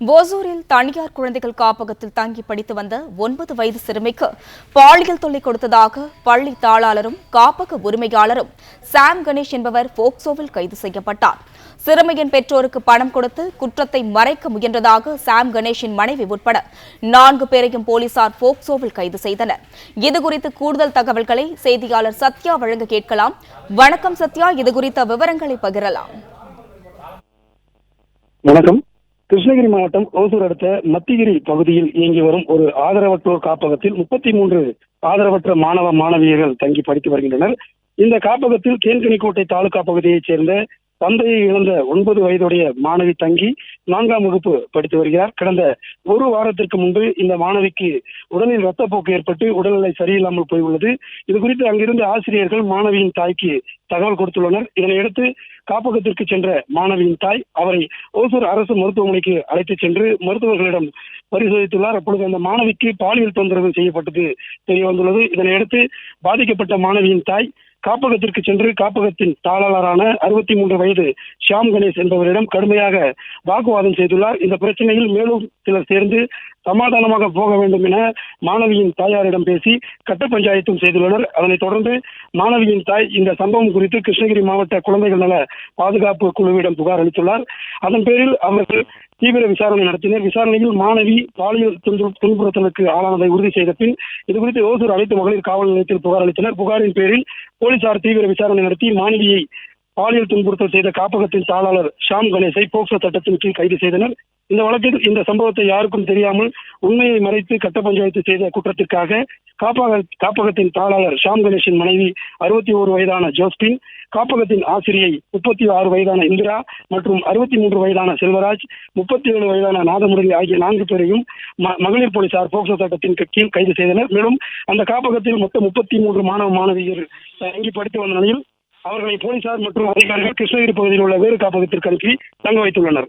ஓசூரில் தனியார் குழந்தைகள் காப்பகத்தில் தங்கி படித்து வந்த ஒன்பது வயது சிறுமிக்கு பாலியல் தொல்லை கொடுத்ததாக பள்ளி தாளாளரும் காப்பக உரிமையாளரும் சாம் கணேஷ் என்பவர் போக்சோவில் கைது செய்யப்பட்டார். சிறுமியின் பெற்றோருக்கு பணம் கொடுத்து குற்றத்தை மறைக்க முயன்றதாக சாம் கணேஷின் மனைவி உட்பட நான்கு பேரையும் போலீசார் போக்சோவில் கைது செய்தனர். இதுகுறித்து கூடுதல் தகவல்களை செய்தியாளர் சத்யா வழங்க கேட்கலாம். வணக்கம் சத்யா இதுகுறித்த விவரங்களை பகிரலாம். வணக்கம். கிருஷ்ணகிரி மாவட்டம் ஓசூர் அடுத்த மத்திகிரி பகுதியில் இயங்கி வரும் ஒரு ஆதரவற்றோர் காப்பகத்தில் முப்பத்தி மூன்று ஆதரவற்ற மாணவ மாணவியர்கள் தங்கி படித்து வருகின்றனர். இந்த காப்பகத்தில் கேன்கனிக்கோட்டை தாலுகா பகுதியைச் சேர்ந்த தந்தையை இழந்த ஒன்பது வயதுடைய மாணவி தங்கி நான்காம் வகுப்பு படித்து வருகிறார். கடந்த ஒரு வாரத்திற்கு முன்பு இந்த மாணவிக்கு உடலில் ரத்தப்போக்கு ஏற்பட்டு உடல்நிலை சரியில்லாமல் போயுள்ளது. இது குறித்து அங்கிருந்த ஆசிரியர்கள் மாணவியின் தாய்க்கு தகவல் கொடுத்துள்ளனர். இதனையடுத்து காப்பகத்திற்கு சென்ற மாணவியின் தாய் அவரை ஓசூர் அரசு மருத்துவமனைக்கு அழைத்துச் சென்று மருத்துவர்களிடம் பரிசோதித்துள்ளார். அப்பொழுது அந்த மாணவிக்கு பாலியல் தொந்தரவு செய்யப்பட்டது தெரிய வந்துள்ளது இதனையடுத்து பாதிக்கப்பட்ட மாணவியின் தாய் காப்பகத்திற்கு சென்று காப்பகத்தின் தாளாளரான அறுபத்தி மூன்று வயது ஷியாம் கணேஷ் என்பவரிடம் கடுமையாக வாக்குவாதம் செய்துள்ளார். இந்த பிரச்சனையில் மேலும் சிலர் சேர்ந்து சமாதானமாக போக வேண்டும் என மாணவியின் தாயாரிடம் பேசி கட்ட பஞ்சாயத்தும் செய்துள்ளனர். அதனைத் தொடர்ந்து மாணவியின் தாய் இந்த சம்பவம் குறித்து கிருஷ்ணகிரி மாவட்ட குழந்தைகள் நல பாதுகாப்பு குழுவிடம் புகார் அளித்துள்ளார். அதன் பேரில் அவர்கள் தீவிர விசாரணை நடத்தினர். விசாரணையில் மாணவி பாலியல் துன்புறுத்தலுக்கு ஆளானதை உறுதி செய்த பின் இதுகுறித்து ஓசூர் அனைத்து மகளிர் காவல் நிலையத்தில் புகார் அளித்தனர். புகாரின் பேரில் போலீசார் தீவிர விசாரணை நடத்தி மாணவியை பாலியல் துன்புறுத்தல் செய்த காப்பகத்தின் தாளாளர் ஷாம் கணேசை போக்சோ சட்டத்தின் கீழ் கைது செய்தனர். இந்த வழக்கில் இந்த சம்பவத்தை யாருக்கும் தெரியாமல் உண்மையை மறைத்து கட்ட பஞ்சாயத்து செய்த குற்றத்திற்காக காப்பக காப்பகத்தின் தாளாளர் ஷாம் கணேஷின் மனைவி அறுபத்தி ஓரு வயதான ஜோஸ்பின் காப்பகத்தின் ஆசிரியை முப்பத்தி ஆறு வயதான இந்திரா மற்றும் அறுபத்தி மூன்று வயதான செல்வராஜ் முப்பத்தி ஏழு வயதான நாதமுரளி ஆகிய நான்கு பேரையும் ம- மகளிர் போலீசார் போக்சோ சட்டத்தின் கீழ் கைது செய்தனர். மேலும் அந்த காப்பகத்தில் மொத்தம் முப்பத்தி மூன்று மாணவ மாணவியர் தங்கி படித்து வந்த நிலையில் அவர்களை போலீசார் மற்றும் அதிகாரிகள் கிருஷ்ணகிரி பகுதியில் உள்ள வேறு காப்பகத்திற்கு அனுப்பி தங்க வைத்துள்ளனர்.